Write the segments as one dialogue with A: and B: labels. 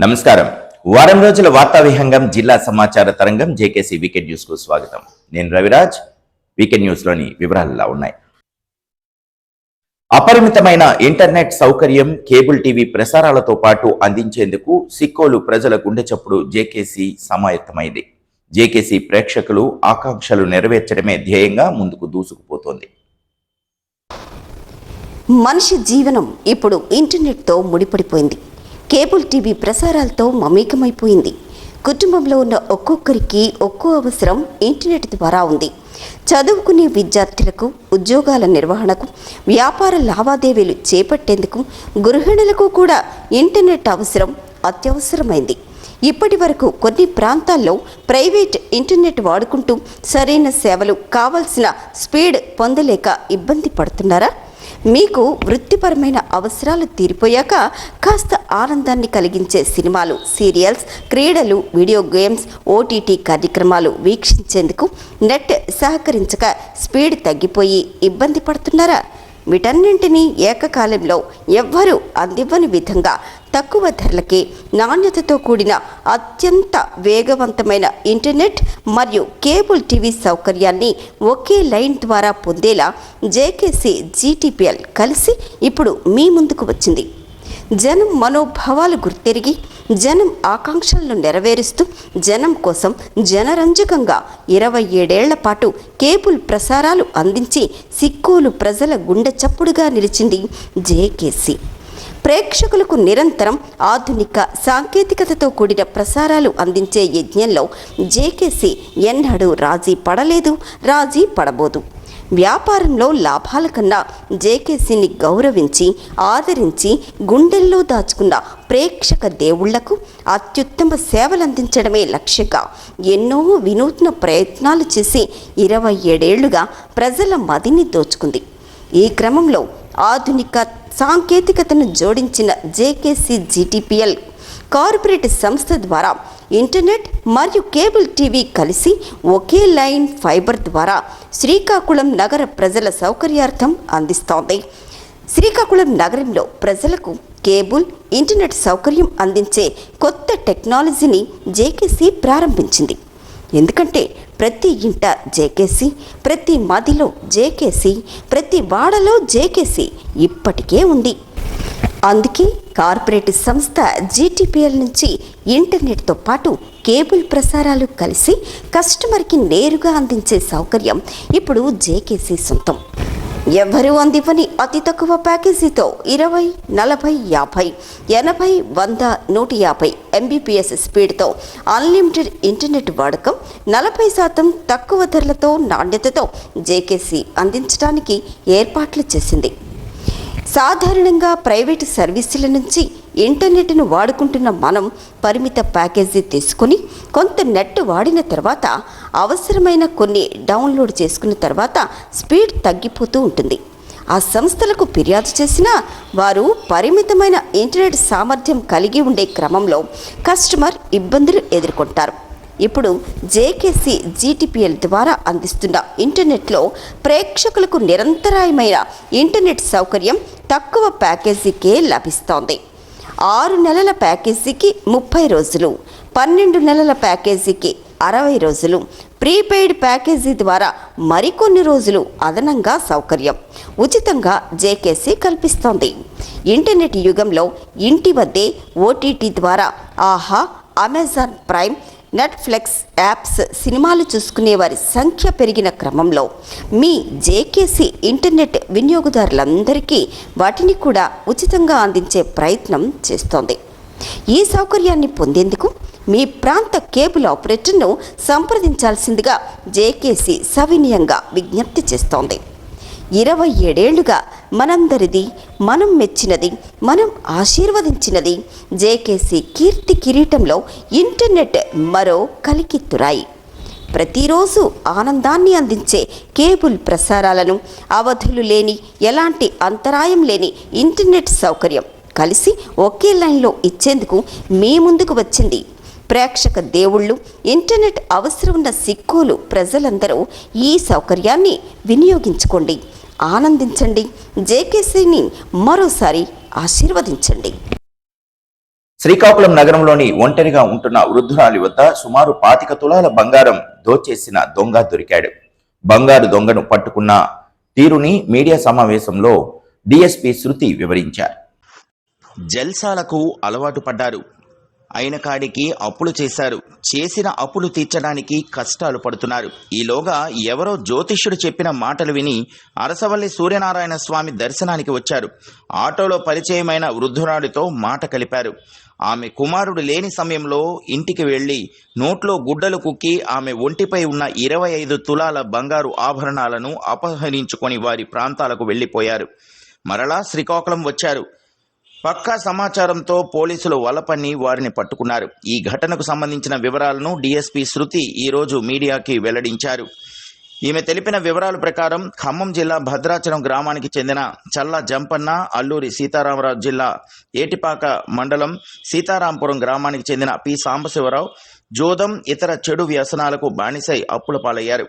A: నమస్కారం. వారం రోజుల వార్తా విహంగం జిల్లా సమాచార తరంగం జేకేసీ వీకెండ్ న్యూస్కు స్వాగతం. నేను రవిరాజ్. వీకెండ్ న్యూస్లోని వివరాలు ఉన్నాయి. అపరిమితమైన ఇంటర్నెట్ సౌకర్యం కేబుల్ టీవీ ప్రసారాలతో పాటు అందించేందుకు సిక్కోలు ప్రజల గుండె చప్పుడు జేకేసీ సమాయత్తమైంది. జేకేసీ ప్రేక్షకులు ఆకాంక్షలు నెరవేర్చడమే ధ్యేయంగా ముందుకు దూసుకుపోతోంది.
B: మనిషి జీవనం ఇప్పుడు ఇంటర్నెట్తో ముడిపడిపోయింది. Cable TV ప్రసారాలతో మమేకమైపోయింది. కుటుంబంలో ఉన్న ఒక్కొక్కరికి ఒక్కో అవసరం ఇంటర్నెట్ ద్వారా ఉంది. చదువుకునే విద్యార్థులకు ఉద్యోగాల నిర్వహణకు వ్యాపార లావాదేవీలు చేపట్టేందుకు గృహిణులకు కూడా ఇంటర్నెట్ అవసరం అత్యవసరమైంది. ఇప్పటి వరకు కొన్ని ప్రాంతాల్లో ప్రైవేట్ ఇంటర్నెట్ వాడుకుంటూ సరైన సేవలు కావలసిన స్పీడ్ పొందలేక ఇబ్బంది పడుతున్నారా? మీకు వృత్తిపరమైన అవసరాలు తీరిపోయాక కాస్త ఆనందాన్ని కలిగించే సినిమాలు సీరియల్స్ క్రీడలు వీడియో గేమ్స్ ఓటీటీ కార్యక్రమాలు వీక్షించేందుకు నెట్ సహకరించక స్పీడ్ తగ్గిపోయి ఇబ్బంది పడుతున్నారా? వీటన్నింటినీ ఏకకాలంలో ఎవ్వరూ అందివ్వని విధంగా తక్కువ ధరలకే నాణ్యతతో కూడిన అత్యంత వేగవంతమైన ఇంటర్నెట్ మరియు కేబుల్ టీవీ సౌకర్యాన్ని ఒకే లైన్ ద్వారా పొందేలా జేకేసీ జీటీపీఎల్ కలిసి ఇప్పుడు మీ ముందుకు వచ్చింది. జనం మనోభావాలు గుర్తెరిగి జనం ఆకాంక్షలను నెరవేరుస్తూ జనం కోసం జనరంజకంగా ఇరవై ఏడేళ్ళ పాటు కేబుల్ ప్రసారాలు అందించి సిక్కోలు ప్రజల గుండె చప్పుడుగా నిలిచింది జేకేసీ. ప్రేక్షకులకు నిరంతరం ఆధునిక సాంకేతికతతో కూడిన ప్రసారాలు అందించే యజ్ఞంలో జేకేసీ ఎన్నడూ రాజీ పడలేదు రాజీ పడబోదు. వ్యాపారంలో లాభాల కన్నా జేకేసీని గౌరవించి ఆదరించి గుండెల్లో దాచుకున్న ప్రేక్షక దేవుళ్ళకు అత్యుత్తమ సేవలందించడమే లక్ష్యంగా ఎన్నో వినూత్న ప్రయత్నాలు చేసి ఇరవై ఏడేళ్ళుగా ప్రజల మదిని దోచుకుంది. ఈ క్రమంలో ఆధునిక సాంకేతికతను జోడించిన జేకేసీ జీటీపీఎల్ కార్పొరేట్ సంస్థ ద్వారా ఇంటర్నెట్ మరియు కేబుల్ టీవీ కలిసి ఒకే లైన్ ఫైబర్ ద్వారా శ్రీకాకుళం నగర ప్రజల సౌకర్యార్థం అందిస్తోంది. శ్రీకాకుళం నగరంలో ప్రజలకు కేబుల్ ఇంటర్నెట్ సౌకర్యం అందించే కొత్త టెక్నాలజీని జేకేసీ ప్రారంభించింది. ఎందుకంటే ప్రతి ఇంట జేకేసి ప్రతి మదిలో జేకేసి ప్రతి వాడలో జేకేసి ఇప్పటికే ఉంది. అందుకే కార్పొరేట్ సంస్థ జీటీపీఎల్ నుంచి ఇంటర్నెట్తో పాటు కేబుల్ ప్రసారాలు కలిసి కస్టమర్కి నేరుగా అందించే సౌకర్యం ఇప్పుడు జేకేసీ సొంతం. ఎవరు అందివ్వని అతి తక్కువ ప్యాకేజీతో ఇరవై నలభై యాభై ఎనభై వంద నూట యాభై ఎంబీపీఎస్ స్పీడ్తో అన్లిమిటెడ్ ఇంటర్నెట్ వాడకం నలభై శాతం తక్కువ ధరలతో నాణ్యతతో జేకేసీ అందించడానికి ఏర్పాట్లు చేసింది. సాధారణంగా ప్రైవేటు సర్వీసుల నుంచి ఇంటర్నెట్ను వాడుకుంటున్న మనం పరిమిత ప్యాకేజీ తీసుకుని కొంత నెట్ వాడిన తర్వాత అవసరమైన కొన్ని డౌన్లోడ్ చేసుకున్న తర్వాత స్పీడ్ తగ్గిపోతూ ఉంటుంది. ఆ సంస్థలకు ఫిర్యాదు చేసినా వారు పరిమితమైన ఇంటర్నెట్ సామర్థ్యం కలిగి ఉండే క్రమంలో కస్టమర్ ఇబ్బందులు ఎదుర్కొంటారు. ఇప్పుడు జేకేసీ జీటీపీఎల్ ద్వారా అందిస్తున్న ఇంటర్నెట్లో ప్రేక్షకులకు నిరంతరాయమైన ఇంటర్నెట్ సౌకర్యం తక్కువ ప్యాకేజీకే లభిస్తోంది. ఆరు నెలల ప్యాకేజీకి ముప్పై రోజులు పన్నెండు నెలల ప్యాకేజీకి అరవై రోజులు. ప్రీపెయిడ్ ప్యాకేజీ ద్వారా మరికొన్ని రోజులు అదనంగా సౌకర్యం. ఉచితంగా జేకేసీ కల్పిస్తోంది. ఇంటర్నెట్ యుగంలో ఇంటి వద్దే ఓటీటీ ద్వారా ఆహా అమెజాన్ ప్రైమ్ నెట్ఫ్లిక్స్ యాప్స్ సినిమాలు చూసుకునే వారి సంఖ్య పెరిగిన క్రమంలో మీ జేకేసీ ఇంటర్నెట్ వినియోగదారులందరికీ వాటిని కూడా ఉచితంగా అందించే ప్రయత్నం చేస్తోంది. ఈ సౌకర్యాన్ని పొందేందుకు మీ ప్రాంత కేబుల్ ఆపరేటర్ను సంప్రదించాల్సిందిగా జేకేసీ సవినయంగా విజ్ఞప్తి చేస్తోంది. ఇరవై ఏడేళ్ళుగా మనందరిది మనం మెచ్చినది మనం ఆశీర్వదించినది జేకేసీ కీర్తి కిరీటంలో ఇంటర్నెట్ మరో కలికిత్తురాయి. ప్రతిరోజు ఆనందాన్ని అందించే కేబుల్ ప్రసారాలను అవధులు లేని ఎలాంటి అంతరాయం లేని ఇంటర్నెట్ సౌకర్యం కలిసి ఒకే లైన్లో ఇచ్చేందుకు మీ ముందుకు వచ్చింది. ప్రేక్షక దేవుళ్ళు ఇంటర్నెట్ అవసరం ఉన్న సిక్కులు ప్రజలందరూ ఈ సౌకర్యాన్ని వినియోగించుకోండి. ఆనందించండి. జేకేసీని మరోసారి ఆశీర్వదించండి.
A: శ్రీకాకుళం నగరంలోని ఒంటరిగా ఉంటున్న వృద్ధురాలి వద్ద సుమారు పాతిక తులాల బంగారం దోచేసిన దొంగ దొరికాడు. బంగారు దొంగను పట్టుకున్న తీరుని మీడియా సమావేశంలో డిఎస్పి శృతి వివరించారు. జల్సాలకు అలవాటు పడ్డారు. అయిన కాడికి అప్పులు చేశారు. చేసిన అప్పులు తీర్చడానికి కష్టాలు పడుతున్నారు. ఈలోగా ఎవరో జ్యోతిష్యుడు చెప్పిన మాటలు విని అరసవల్లి సూర్యనారాయణ స్వామి దర్శనానికి వచ్చారు. ఆటోలో పరిచయమైన వృద్ధురాలితో మాట కలిపారు. ఆమె కుమారుడు లేని సమయంలో ఇంటికి వెళ్ళి నోట్లో గుడ్డలు కుక్కి ఆమె ఒంటిపై ఉన్న ఇరవై ఐదు తులాల బంగారు ఆభరణాలను అపహరించుకొని వారి ప్రాంతాలకు వెళ్ళిపోయారు. మరలా శ్రీకాకుళం వచ్చారు. పక్కా సమాచారంతో పోలీసులు వలపన్ని వారిని పట్టుకున్నారు. ఈ ఘటనకు సంబంధించిన వివరాలను డీఎస్పీ శృతి ఈరోజు మీడియాకి వెల్లడించారు. ఈమె తెలిపిన వివరాల ప్రకారం ఖమ్మం జిల్లా భద్రాచలం గ్రామానికి చెందిన చల్ల జంపన్న అల్లూరి సీతారామరాజు జిల్లా ఏటిపాక మండలం సీతారాంపురం గ్రామానికి చెందిన పి. సాంబశివరావు జోదం ఇతర చెడు వ్యసనాలకు బానిసై అప్పుల పాలయ్యారు.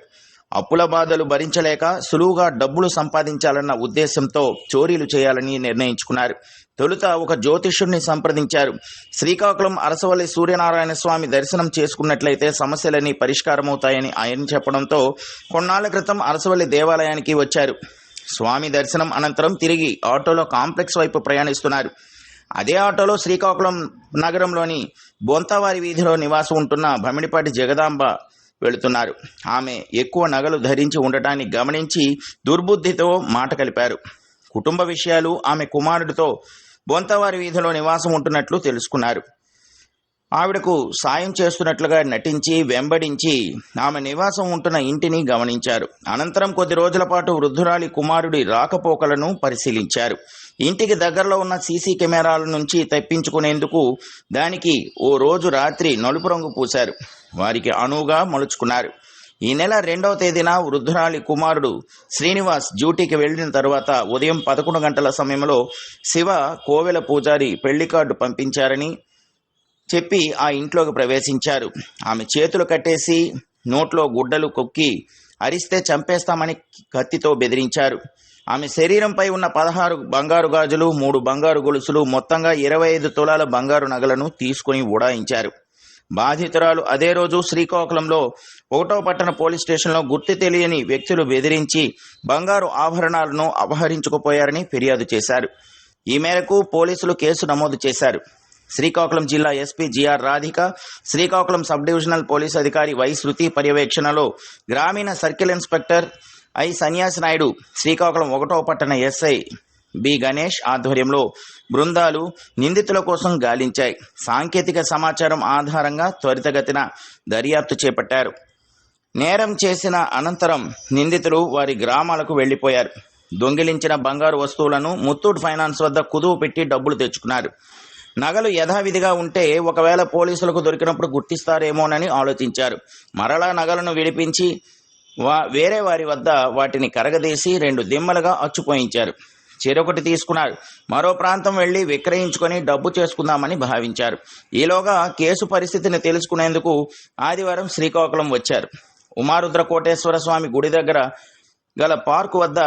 A: అప్పుల బాధలు భరించలేక సులువుగా డబ్బులు సంపాదించాలన్న ఉద్దేశంతో చోరీలు చేయాలని నిర్ణయించుకున్నారు. తొలుత ఒక జ్యోతిష్యుడిని సంప్రదించారు. శ్రీకాకుళం అరసవల్లి సూర్యనారాయణ స్వామి దర్శనం చేసుకున్నట్లయితే సమస్యలన్నీ పరిష్కారమవుతాయని ఆయన చెప్పడంతో కొన్నాళ్ళ క్రితం అరసవల్లి దేవాలయానికి వచ్చారు. స్వామి దర్శనం అనంతరం తిరిగి ఆటోలో కాంప్లెక్స్ వైపు ప్రయాణిస్తున్నారు. అదే ఆటోలో శ్రీకాకుళం నగరంలోని బొంతవారి వీధిలో నివాసం ఉంటున్న భమిడిపాటి జగదాంబ వెళుతున్నారు. ఆమె ఎక్కువ నగలు ధరించి ఉండటాన్ని గమనించి దుర్బుద్ధితో మాట కలిపారు. కుటుంబ విషయాలు ఆమె కుమారుడితో బొంతవారి వీధిలో నివాసం ఉంటున్నట్లు తెలుసుకున్నారు. ఆవిడకు సాయం చేస్తున్నట్లుగా నటించి వెంబడించి ఆమె నివాసం ఉంటున్న ఇంటిని గమనించారు. అనంతరం కొద్ది రోజుల పాటు వృద్ధురాలి కుమారుడి రాకపోకలను పరిశీలించారు. ఇంటికి దగ్గరలో ఉన్న సీసీ కెమెరాల నుంచి తప్పించుకునేందుకు దానికి ఓ రోజు రాత్రి నలుపు రంగు పూశారు. వారికి అనువుగా మలుచుకున్నారు. ఈ నెల రెండవ తేదీన వృద్ధురాలి కుమారుడు శ్రీనివాస్ డ్యూటీకి వెళ్ళిన తర్వాత ఉదయం పదకొండు గంటల సమయంలో శివ కోవెల పూజారి పెళ్ళి కార్డు పంపించారని చెప్పి ఆ ఇంట్లోకి ప్రవేశించారు. ఆమె చేతులు కట్టేసి నోట్లో గుడ్డలు కొక్కి అరిస్తే చంపేస్తామని కత్తితో బెదిరించారు. ఆమె శరీరంపై ఉన్న పదహారు బంగారు గాజులు మూడు బంగారు గొలుసులు మొత్తంగా ఇరవై ఐదు తులాల బంగారు నగలను తీసుకుని ఉడాయించారు. బాధితురాలు అదే రోజు శ్రీకాకుళంలో ఒకటో పట్టణ పోలీస్ స్టేషన్లో గుర్తు తెలియని వ్యక్తులు బెదిరించి బంగారు ఆభరణాలను అపహరించుకుపోయారని ఫిర్యాదు చేశారు. ఈ మేరకు పోలీసులు కేసు నమోదు చేశారు. శ్రీకాకుళం జిల్లా SP GR Radhika Srikakulam sub divisional police అధికారి వై శృతి పర్యవేక్షణలో గ్రామీణ సర్కిల్ ఇన్స్పెక్టర్ ఐ సన్యాసి నాయుడు శ్రీకాకుళం ఒకటో పట్టణ ఎస్ఐ బి. గణేష్ ఆధ్వర్యంలో బృందాలు నిందితుల కోసం గాలించాయి. సాంకేతిక సమాచారం ఆధారంగా త్వరితగతిన దర్యాప్తు చేపట్టారు. నేరం చేసిన అనంతరం నిందితులు వారి గ్రామాలకు వెళ్ళిపోయారు దొంగిలించిన బంగారు వస్తువులను ముత్తూట్ ఫైనాన్స్ వద్ద కుదువు పెట్టి డబ్బులు తెచ్చుకున్నారు. నగలు యథావిధిగా ఉంటే ఒకవేళ పోలీసులకు దొరికినప్పుడు గుర్తిస్తారేమోనని ఆలోచించారు. మరలా నగలను విడిపించి వా వేరే వారి వద్ద వాటిని కరగదీసి రెండు దిమ్మలుగా అచ్చుపోయించారు. చెరొకటి తీసుకున్నారు మరో ప్రాంతం వెళ్ళి విక్రయించుకొని డబ్బు చేసుకుందామని భావించారు. ఈలోగా కేసు పరిస్థితిని తెలుసుకునేందుకు ఆదివారం శ్రీకాకుళం వచ్చారు. ఉమారుద్ర కోటేశ్వర స్వామి గుడి దగ్గర గల పార్కు వద్ద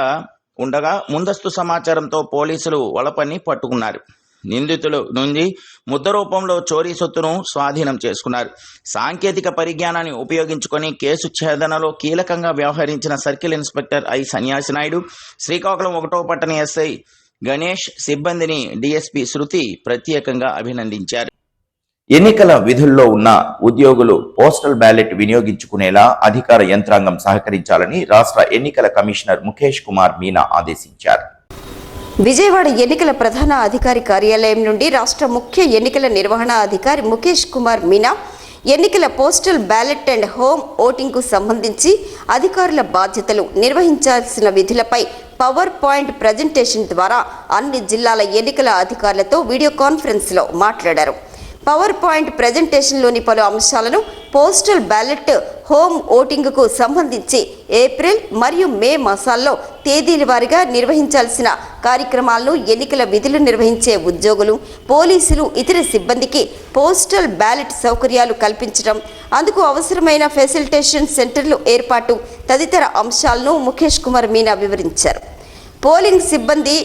A: ఉండగా ముందస్తు సమాచారంతో పోలీసులు వలపని పట్టుకున్నారు. నిందితులు నుండి ముద్ద రూపంలో చోరీ సొత్తును స్వాధీనం చేసుకున్నారు. సాంకేతిక పరిజ్ఞానాన్ని ఉపయోగించుకొని కేసు ఛేదనలో కీలకంగా వ్యవహరించిన సర్కిల్ ఇన్స్పెక్టర్ ఐ సన్యాసి నాయుడు శ్రీకాకుళం ఒకటో పట్టణ ఎస్ఐ గణేష్ సిబ్బందిని డిఎస్పి శృతి ప్రత్యేకంగా అభినందించారు. ఎన్నికల విధుల్లో ఉన్న ఉద్యోగులు పోస్టల్ బ్యాలెట్ వినియోగించుకునేలా అధికార యంత్రాంగం సహకరించాలని రాష్ట్ర ఎన్నికల కమిషనర్ ముఖేష్ కుమార్ మీనా ఆదేశించారు.
B: విజయవాడ ఎన్నికల ప్రధాన అధికారి కార్యాలయం నుండి రాష్ట్ర ముఖ్య ఎన్నికల నిర్వహణ అధికారి ముఖేష్ కుమార్ మీనా ఎన్నికల పోస్టల్ బ్యాలెట్ అండ్ హోమ్ ఓటింగ్కు సంబంధించి అధికారుల బాధ్యతలు నిర్వహించాల్సిన విధులపై పవర్ పాయింట్ ప్రజెంటేషన్ ద్వారా అన్ని జిల్లాల ఎన్నికల అధికారులతో వీడియో కాన్ఫరెన్స్లో మాట్లాడారు. పవర్ పాయింట్ ప్రజెంటేషన్లోని పలు అంశాలను పోస్టల్ బ్యాలెట్ హోమ్ ఓటింగ్కు సంబంధించి ఏప్రిల్ మరియు మే మాసాల్లో తేదీల వారీగా నిర్వహించాల్సిన కార్యక్రమాలను ఎన్నికల విధులు నిర్వహించే ఉద్యోగులు పోలీసులు ఇతర సిబ్బందికి పోస్టల్ బ్యాలెట్ సౌకర్యాలు కల్పించడం అందుకు అవసరమైన ఫెసిలిటేషన్ సెంటర్లు ఏర్పాటు తదితర అంశాలను ముఖేష్ కుమార్ మీనా వివరించారు. పోలింగ్ సిబ్బంది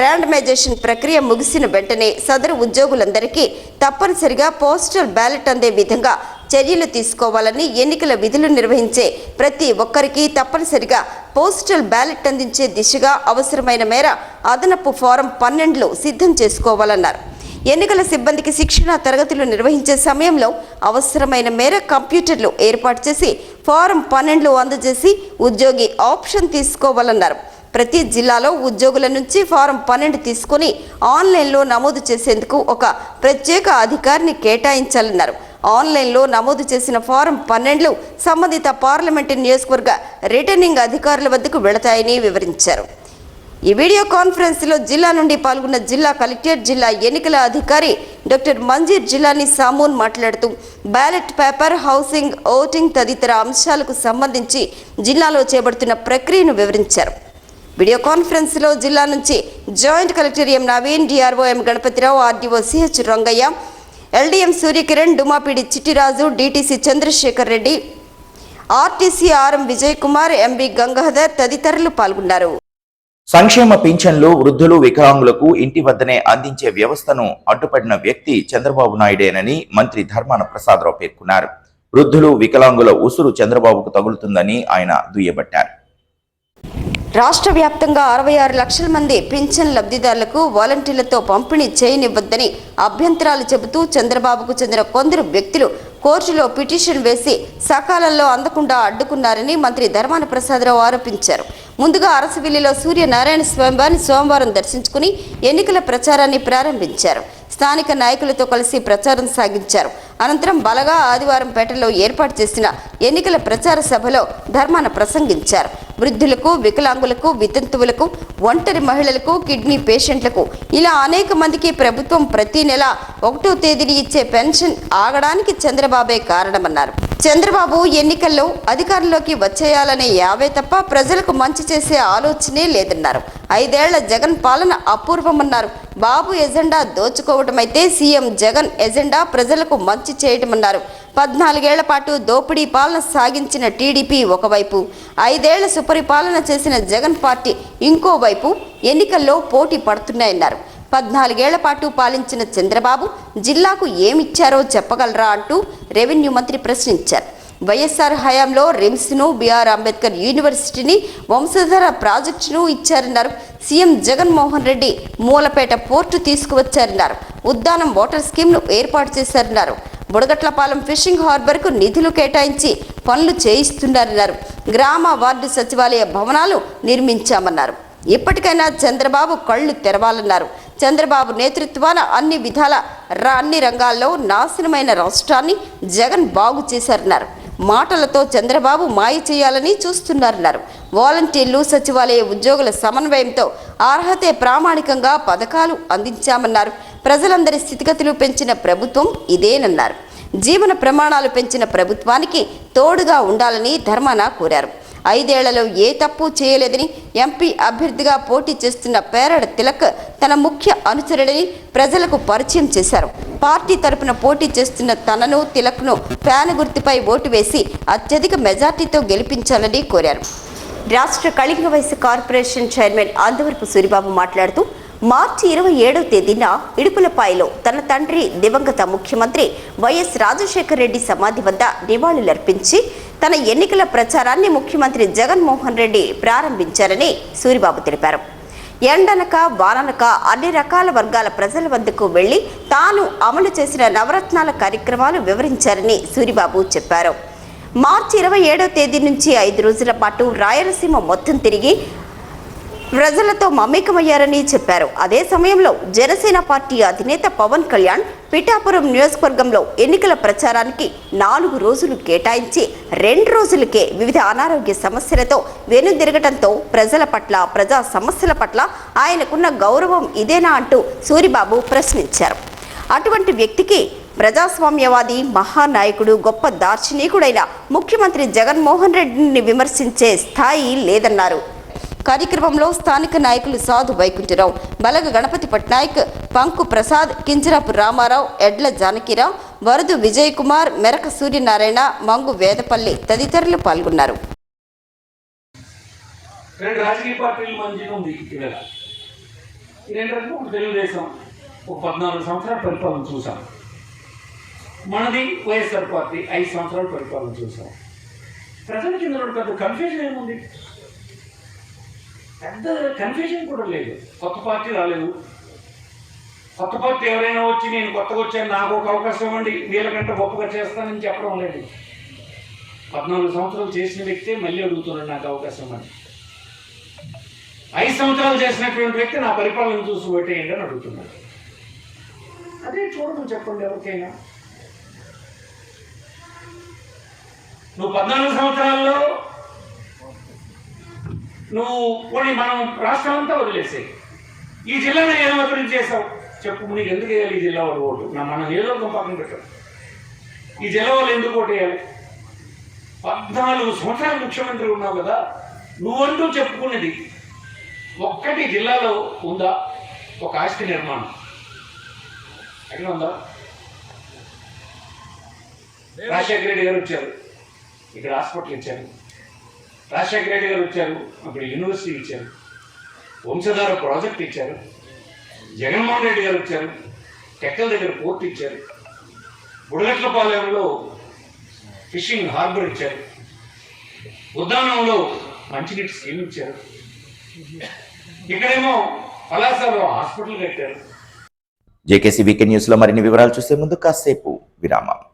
B: ర్యాండమైజేషన్ ప్రక్రియ ముగిసిన వెంటనే సదరు ఉద్యోగులందరికీ తప్పనిసరిగా పోస్టల్ బ్యాలెట్ అందే విధంగా చర్యలు తీసుకోవాలని ఎన్నికల విధులు నిర్వహించే ప్రతి ఒక్కరికి తప్పనిసరిగా పోస్టల్ బ్యాలెట్ అందించే దిశగా అవసరమైన మేర అదనపు ఫారం పన్నెండులో సిద్ధం చేసుకోవాలన్నారు. ఎన్నికల సిబ్బందికి శిక్షణ తరగతులు నిర్వహించే సమయంలో అవసరమైన మేర కంప్యూటర్లు ఏర్పాటు చేసి ఫారం పన్నెండులో అందజేసి ఉద్యోగి ఆప్షన్ తీసుకోవాలన్నారు. ప్రతి జిల్లాలో ఉద్యోగుల నుంచి ఫారం పన్నెండు తీసుకుని ఆన్లైన్లో నమోదు చేసేందుకు ఒక ప్రత్యేక అధికారిని కేటాయించాలన్నారు. ఆన్లైన్లో నమోదు చేసిన ఫారం పన్నెండులు సంబంధిత పార్లమెంటు నియోజకవర్గ రిటర్నింగ్ అధికారుల వద్దకు వెళతాయని వివరించారు. ఈ వీడియో కాన్ఫరెన్స్లో జిల్లా నుండి పాల్గొన్న జిల్లా కలెక్టర్ జిల్లా ఎన్నికల అధికారి డాక్టర్ మంజీర్ జిల్లాని సామూన్ మాట్లాడుతూ బ్యాలెట్ పేపర్ హౌసింగ్ ఓటింగ్ తదితర అంశాలకు సంబంధించి జిల్లాలో చేపడుతున్న ప్రక్రియను వివరించారు. వీడియో కాన్ఫరెన్స్లో జిల్లా నుంచి joint collector M Naveen DRO M Ganapathirao RDO CH Rangaiah LDM Suryakiran Dumapidi Chittiraju DTC Chandrashekar Reddy RTC RM Vijay Kumar Gangadhar తదితరులు పాల్గొన్నారు.
A: సంక్షేమ పింఛన్లు వృద్ధులు వికలాంగులకు ఇంటి వద్దనే అందించే వ్యవస్థను అడ్డుపడిన వ్యక్తి చంద్రబాబు నాయుడేనని మంత్రి ధర్మాన ప్రసాదరావు పేర్కొన్నారు. వృద్ధులు వికలాంగుల ఉసురు చంద్రబాబుకు తగులుతుందని ఆయన దుయ్యబట్టారు.
B: రాష్ట్ర వ్యాప్తంగా అరవై ఆరు లక్షల మంది పింఛన్ లబ్ధిదారులకు వాలంటీర్లతో పంపిణీ చేయనివ్వద్దని అభ్యంతరాలు చెబుతూ చంద్రబాబుకు చెందిన కొందరు వ్యక్తులు కోర్టులో పిటిషన్ వేసి సకాలంలో అందకుండా అడ్డుకున్నారని మంత్రి ధర్మాన ప్రసాదరావు ఆరోపించారు. ముందుగా అరసవిల్లిలో సూర్యనారాయణ స్వామివారిని సోమవారం దర్శించుకుని ఎన్నికల ప్రచారాన్ని ప్రారంభించారు. స్థానిక నాయకులతో కలిసి ప్రచారం సాగించారు. అనంతరం బలగా ఆదివారం పేటలో ఏర్పాటు చేసిన ఎన్నికల ప్రచార సభలో ధర్మాన ప్రసంగించారు. వృద్ధులకు వికలాంగులకు వితంతువులకు ఒంటరి మహిళలకు కిడ్నీ పేషెంట్లకు ఇలా అనేక మందికి ప్రభుత్వం ప్రతి నెల ఒకటో తేదీని ఇచ్చే పెన్షన్ ఆగడానికి చంద్రబాబే కారణమన్నారు. చంద్రబాబు ఎన్నికల్లో అధికారంలోకి వచ్చేయాలనే యావే తప్ప ప్రజలకు మంచి చేసే ఆలోచనే లేదన్నారు. ఐదేళ్ళ జగన్ పాలన అపూర్వమన్నారు. బాబు ఎజెండా దోచుకోవటమైతే సీఎం జగన్ ఎజెండా ప్రజలకు మంచి చేయటమన్నారు. పద్నాలుగేళ్ళ పాటు దోపిడీ పాలన సాగించిన టీడీపీ ఒకవైపు ఐదేళ్ళ సుపరిపాలన చేసిన జగన్ పార్టీ ఇంకోవైపు ఎన్నికల్లో పోటీ పడుతున్నాయన్నారు. పద్నాలుగేళ్ళ పాటు పాలించిన చంద్రబాబు జిల్లాకు ఏమిచ్చారో చెప్పగలరా అంటూ రెవెన్యూ మంత్రి ప్రశ్నించారు. వైఎస్ఆర్ హయాంలో రిమ్స్ను బీఆర్ అంబేద్కర్ యూనివర్సిటీని వంశధార ప్రాజెక్టును ఇచ్చారన్నారు. సీఎం జగన్మోహన్ రెడ్డి మూలపేట పోర్టు తీసుకువచ్చారన్నారు. ఉద్దానం వాటర్ స్కీమ్ను ఏర్పాటు చేశారన్నారు. బుడగట్లపాలెం ఫిషింగ్ హార్బర్కు నిధులు కేటాయించి పనులు చేయిస్తున్నారన్నారు. గ్రామ వార్డు సచివాలయ భవనాలు నిర్మించామన్నారు. ఇప్పటికైనా చంద్రబాబు కళ్ళు తెరవాలన్నారు. చంద్రబాబు నేతృత్వాన అన్ని విధాల అన్ని రంగాల్లో నాశనమైన రాష్ట్రాన్ని జగన్ బాగు చేశారన్నారు. మాటలతో చంద్రబాబు మాయ చేయాలని చూస్తున్నారన్నారు. వాలంటీర్లు సచివాలయ ఉద్యోగుల సమన్వయంతో అర్హతే ప్రామాణికంగా పథకాలు అందించామన్నారు. ప్రజలందరి స్థితిగతులు పెంచిన ప్రభుత్వం ఇదేనన్నారు. జీవన ప్రమాణాలు పెంచిన ప్రభుత్వానికి తోడుగా ఉండాలని ధర్మాన కోరారు. ఐదేళ్ళలో ఏ తప్పు చేయలేదని ఎంపీ అభ్యర్థిగా పోటీ చేస్తున్న పేరడ తిలక్ తన ముఖ్య అనుచరుడని ప్రజలకు పరిచయం చేశారు. పార్టీ తరపున పోటీ చేస్తున్న తనను తిలక్ను ఫ్యాన్ గుర్తుపై ఓటు వేసి అత్యధిక మెజార్టీతో గెలిపించాలని కోరారు. రాష్ట్ర కళింగ వయసు కార్పొరేషన్ చైర్మన్ ఆందవరపు సూరిబాబు మాట్లాడుతూ మార్చి ఇరవై ఏడవ తేదీన ఇడుపులపాయలో తన తండ్రి దివంగత ముఖ్యమంత్రి వైఎస్ రాజశేఖర రెడ్డి సమాధి వద్ద నివాళులర్పించి తన ఎన్నికల ప్రచారాన్ని ముఖ్యమంత్రి జగన్మోహన్ రెడ్డి ప్రారంభించారని సూరిబాబు తెలిపారు. ఎండనక వాననక అన్ని రకాల వర్గాల ప్రజల వద్దకు వెళ్ళి తాను అమలు చేసిన నవరత్నాల కార్యక్రమాలు వివరించారని సూరిబాబు చెప్పారు. మార్చి ఇరవై ఏడవ తేదీ నుంచి ఐదు రోజుల పాటు రాయలసీమ మొత్తం తిరిగి ప్రజలతో మమేకమయ్యారని చెప్పారు. అదే సమయంలో జనసేన పార్టీ అధినేత పవన్ కళ్యాణ్ పిఠాపురం నియోజకవర్గంలో ఎన్నికల ప్రచారానికి నాలుగు రోజులు కేటాయించి రెండు రోజులకే వివిధ అనారోగ్య సమస్యలతో వెనుదిరగటంతో ప్రజల పట్ల ప్రజా సమస్యల పట్ల ఆయనకున్న గౌరవం ఇదేనా అంటూ సూరిబాబు ప్రశ్నించారు. అటువంటి వ్యక్తికి ప్రజాస్వామ్యవాది మహానాయకుడు గొప్ప దార్శనికుడైన ముఖ్యమంత్రి జగన్మోహన్ రెడ్డిని విమర్శించే స్థాయి లేదన్నారు. కార్యక్రమంలో స్థానిక నాయకులు సాధు వైకుంఠరావు బలగ గణపతి పట్నాయక్ పంకు ప్రసాద్ కింజరాపు రామారావు ఎడ్ల జానకిరావు వరదు విజయ్ కుమార్ మెరక సూర్యనారాయణ మంగు వేదపల్లి తదితరులు పాల్గొన్నారు.
C: రెండు రాజకీయ పార్టీలు మంచిగా ఉంది ఇక్కడ ఈ తెలుగుదేశం ఒక పద్నాలుగు సంవత్సరాల పరిపాలన చూసాం. మనది వైఎస్ఆర్ పార్టీ ఐదు సంవత్సరాల పరిపాలన చూసాం. ప్రజలకి ఇందులో పెద్ద కన్ఫ్యూజన్ ఏముంది? పెద్ద కన్ఫ్యూజన్ కూడా లేదు. కొత్త పార్టీ రాలేదు. కొత్త పార్టీ ఎవరైనా వచ్చి నేను కొత్తగా వచ్చాను నాకు ఒక అవకాశం ఇవ్వండి వీళ్ళకంటే గొప్పగా చేస్తానని చెప్పడం లేదు. పద్నాలుగు సంవత్సరాలు చేసిన వ్యక్తే మళ్ళీ అడుగుతున్నాడు నాకు అవకాశం అని ఐదు సంవత్సరాలు చేసినటువంటి వ్యక్తి నా పరిపాలన చూసి పెట్టేయండి అని అడుగుతున్నాడు. అదే చూడమని చెప్పండి ఎవరికైనా. నువ్వు పద్నాలుగు సంవత్సరాల్లో నువ్వు పోనీ మనం రాష్ట్రం అంతా వదిలేసాయి ఈ జిల్లాలో ఏం అభివృద్ధి చేసావు చెప్పు నీకు ఎందుకు వేయాలి ఈ జిల్లా వాళ్ళు ఓటు? నా మనం ఏదో ఒక పక్కన పెట్టాం. ఈ జిల్లా వాళ్ళు ఎందుకు ఓటు వేయాలి? పద్నాలుగు సంవత్సరాలు ముఖ్యమంత్రి ఉన్నావు కదా నువ్వంటూ చెప్పుకున్నది ఒక్కటి జిల్లాలో ఉందా? ఒక ఆస్తి నిర్మాణం. ఎక్కడ ఉందా? రాజశేఖర రెడ్డి గారు వచ్చారు. ఇక్కడ హాస్పిటల్ ఇచ్చారు. రాజశేఖర రెడ్డి గారు వచ్చారు అక్కడ యూనివర్సిటీ ఇచ్చారు వంశధార ప్రాజెక్ట్ ఇచ్చారు. జగన్మోహన్ రెడ్డి గారు వచ్చారు. టెక్కల దగ్గర పోర్ట్ ఇచ్చారు. బుడగట్లపాలెంలో ఫిషింగ్ హార్బర్ ఇచ్చారు. ఉద్దానంలో మంచినీటి స్కీమ్ ఇచ్చారు. ఇక్కడేమో పలాసలో హాస్పిటల్ కట్టారు.
A: జేకేసీ వీకెండ్ న్యూస్లో మరిన్ని వివరాలు చూసే ముందు కాసేపు విరామం.